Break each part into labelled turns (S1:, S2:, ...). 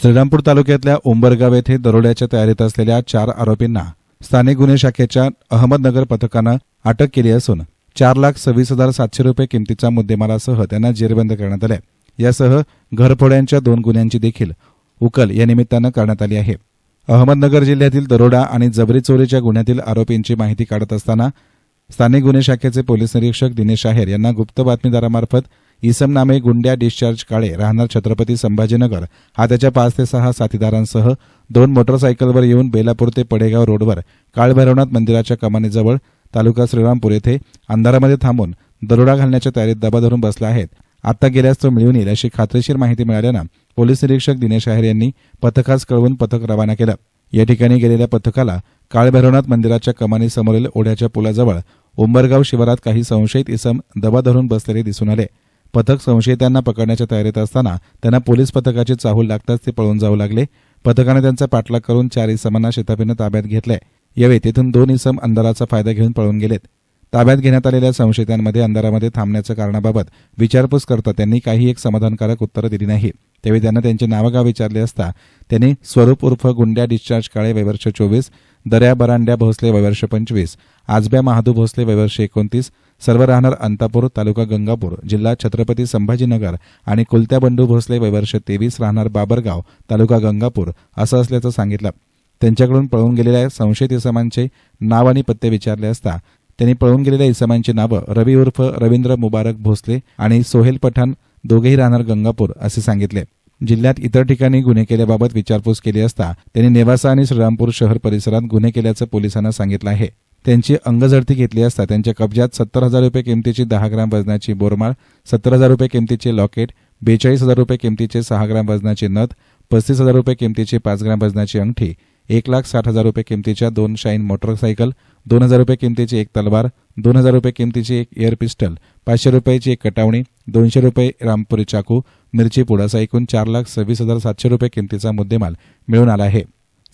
S1: श्रीरामपूर तालुक्यातल्या उंबरगाव येथे दरोड्याच्या तयारीत असलेल्या चार आरोपींना स्थानिक गुन्हे शाखेच्या अहमदनगर पथकानं अटक केली असून चार लाख सव्वीस हजार सातशे रुपये किमतीच्या मुद्देमालासह त्यांना जेरबंद करण्यात आले. यासह घरफोड्यांच्या दोन गुन्ह्यांची देखील उकल या निमित्तानं करण्यात आली आहे. अहमदनगर जिल्ह्यातील दरोडा आणि जबरी चोरीच्या गुन्ह्यातील आरोपींची माहिती काढत असताना स्थानिक गुन्हे शाखेचे पोलीस निरीक्षक दिनेश आहेर यांना गुप्त बातमीदारामार्फत इसम नामे गुंड्या डिस्चार्ज काळे राहणार छत्रपती संभाजीनगर. हा त्याच्या पाच ते सहा साथीदारांसह दोन मोटरसायकलवर येऊन बेलापूर ते पडेगाव रोडवर काळभैरवनाथ मंदिराच्या कमानीजवळ तालुका श्रीरामपूर येथे अंधारामध्ये थांबून दरोडा घालण्याच्या तयारीत दबा धरून बसला आहेत. आता गेल्यास तो मिळून येईल अशी खात्रीशीर माहिती मिळाल्यानं पोलीस निरीक्षक दिनेश आहेर यांनी पथकास कळवून पथक रवाना केलं. या ठिकाणी गेलेल्या पथकाला काळभैरवनाथ मंदिराच्या कमानीसमोरील ओढ्याच्या पुलाजवळ उंबरगाव शिवारात काही संशयित इसम दबा धरून बसलेले दिसून आले. पथक संशयितांना पकडण्याच्या तयारीत असताना त्यांना पोलीस पथकाची चाहूल लागताच ते पळून जाऊ लागले. पथकाने त्यांचा पाठलाग करून चार इसमांना शेतापीनं ताब्यात घेतलंय. यावेळी तेथून दोन इसम अंधाराचा फायदा घेऊन पळून गेलेत. ताब्यात घेण्यात आलेल्या संशयितांमध्ये अंधारामध्ये थांबण्याच्या कारणाबाबत विचारपूस करता त्यांनी काही एक समाधानकारक उत्तरं दिली नाही त्यावेळी त्यांना त्यांचे नावगाव विचारले असता त्यांनी स्वरूप उर्फ गुंड्या डिस्चार्ज काळे वैवर्ष चोवीस दर्या बरांड्या भोसले वैवर्ष पंचवीस आजब्या महादू भोसले वैवर्ष एकोणतीस सर्व राहणार अंतापूर तालुका गंगापूर जिल्हा छत्रपती संभाजीनगर आणि कुलत्या बंडू भोसले वैवर्ष तेवीस राहणार बाबरगाव तालुका गंगापूर असं असल्याचं सांगितलं. त्यांच्याकडून पळून गेलेल्या संशयित इसमांचे नाव आणि पत्ते विचारले असता त्यांनी पळून गेलेल्या इसमांची नावं रवी उर्फ रवींद्र मुबारक भोसले आणि सोहेल पठाण दोघेही राहणार गंगापूर असे सांगितले. जिल्ह्यात इतर ठिकाणी गुन्हे केल्याबाबत विचारपूस केली असता त्यांनी नेवासा आणि श्रीरामपूर शहर परिसरात गुन्हे केल्याचं पोलिसांना सांगितलं आहे. त्यांची अंगझडती घेतली असता त्यांच्या कब्जात सत्तर हजार रुपये किमतीची दहा ग्राम वजनाची बोरमाळ सत्तर हजार रुपये किमतीचे लॉकेट बेचाळीस हजार रुपये किमतीचे सहा ग्राम वजनाचे नथ पस्तीस हजार रुपये किमतीची पाच ग्राम वजनाची अंगठी एक लाख साठ हजार रुपये किमतीच्या दोन शाईन मोटरसायकल दोन हजार रुपये किमतीची एक तलवार दोन हजार रुपये किमतीची एक एअर पिस्टल पाचशे रुपयाची एक कटावणी दोनशे रुपये रामपुरी चाकू मिरची पुड असा एकूण चार लाख सव्वीस हजार सातशे रुपये किमतीचा मुद्देमाल मिळून आला आहे.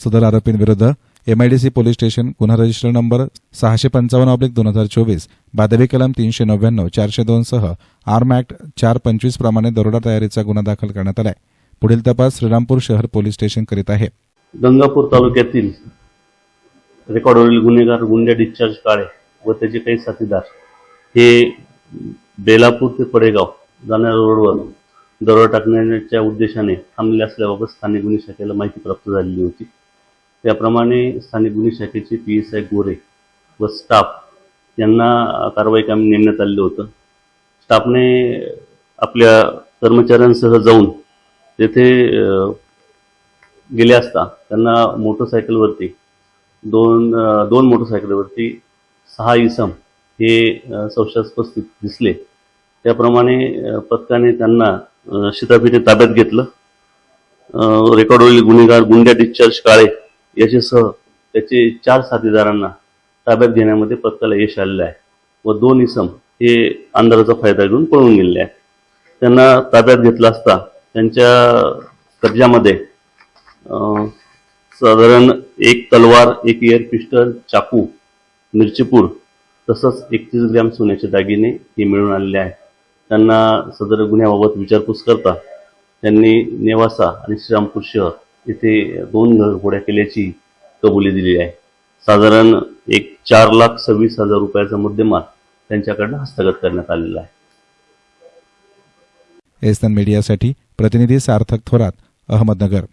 S1: सदर आरोपींविरुद्ध एमआयडीसी पोलीस स्टेशन गुन्हा रजिस्टर नंबर सहाशे पंचावन्न ऑब्लिक दोन हजार चोवीस बादवी कलम तीनशे नव्याण्णव चारशे दोन सह आर्म ऍक्ट चार पंचवीस प्रमाणे दरोडा तयारीचा गुन्हा दाखल करण्यात आलाय. पुढील तपास श्रीरामपूर शहर पोलीस स्टेशन करीत आहे.
S2: गंगापूर तालुक्यातील रेकॉर्डवरील गुन्हेगार गुंड्या डिस्चार्ज काळे व त्याचे काही साथीदार हे बेलापूर ते पडेगाव जाणाऱ्या रोडवर दरोडा टाकण्याच्या उद्देशाने थांबलेले असल्याबाबत स्थानिक गुन्हे शाखेला माहिती प्राप्त झालेली होती. त्याप्रमाणे स्थानिक गुन्हे शाखेचे पी एस आय गोरे व स्टाफ यांना कारवाई कामी नेमण्यात आलेलं होतं. स्टाफने आपल्या कर्मचाऱ्यांसह जाऊन तेथे गेले असता त्यांना मोटरसायकलवरती दोन दोन मोटरसायकलवरती सहा इसम हे संशयास्पद दिसले. त्याप्रमाणे पथकाने त्यांना शिताफीने ताब्यात घेतलं. रेकॉर्डवरील गुन्हेगार गुंड्या डिस्चार्ज काळे याच्यासह त्याचे चार साथीदारांना ताब्यात घेण्यामध्ये पथकाला यश आलेलं आहे व दोन इसम हे अंधाराचा फायदा घेऊन पळून गेलेले आहेत. त्यांना ताब्यात घेतला असता त्यांच्या कब्जामध्ये साधारण एक तलवार एक एअर पिस्टल चाकू मिरचीपूर तसंच एकतीस ग्रॅम सोन्याचे दागिने हे मिळून आलेले आहेत. त्यांना सदर गुन्ह्याबाबत विचारपूस करता त्यांनी नेवासा आणि श्रीरामपूर शहर येथे दोन घरफोड्या केल्याची कबुली दिली आहे. साधारण एक चार लाख सव्वीस हजार रुपयाचा मुद्देमाल त्यांच्याकडनं हस्तगत करण्यात आलेला आहे.
S1: एसन मीडियासाठी प्रतिनिधी सार्थक थोरात अहमदनगर.